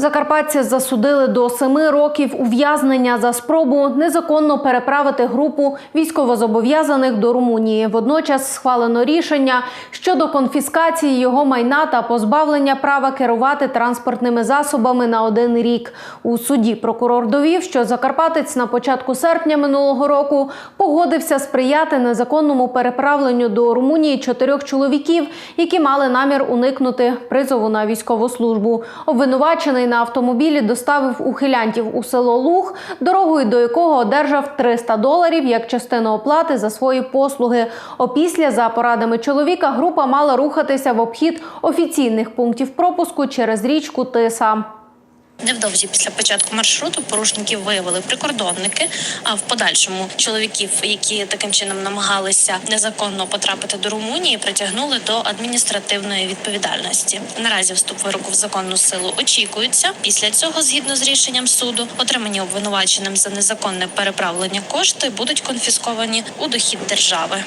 Закарпатці засудили до семи років ув'язнення за спробу незаконно переправити групу військовозобов'язаних до Румунії. Водночас схвалено рішення щодо конфіскації його майна та позбавлення права керувати транспортними засобами на один рік. У суді прокурор довів, що Закарпатець на початку серпня минулого року погодився сприяти незаконному переправленню до Румунії чотирьох чоловіків, які мали намір уникнути призову на військову службу. Обвинувачений на автомобілі доставив ухилянтів у село Луг, дорогою до якого одержав 300 доларів як частину оплати за свої послуги. Опісля, за порадами чоловіка, група мала рухатися в обхід офіційних пунктів пропуску через річку Тиса. Невдовзі після початку маршруту порушників виявили прикордонники. А в подальшому чоловіків, які таким чином намагалися незаконно потрапити до Румунії, притягнули до адміністративної відповідальності. Наразі вступ вироку в законну силу очікується. Після цього, згідно з рішенням суду, отримані обвинуваченим за незаконне переправлення кошти будуть конфісковані у дохід держави.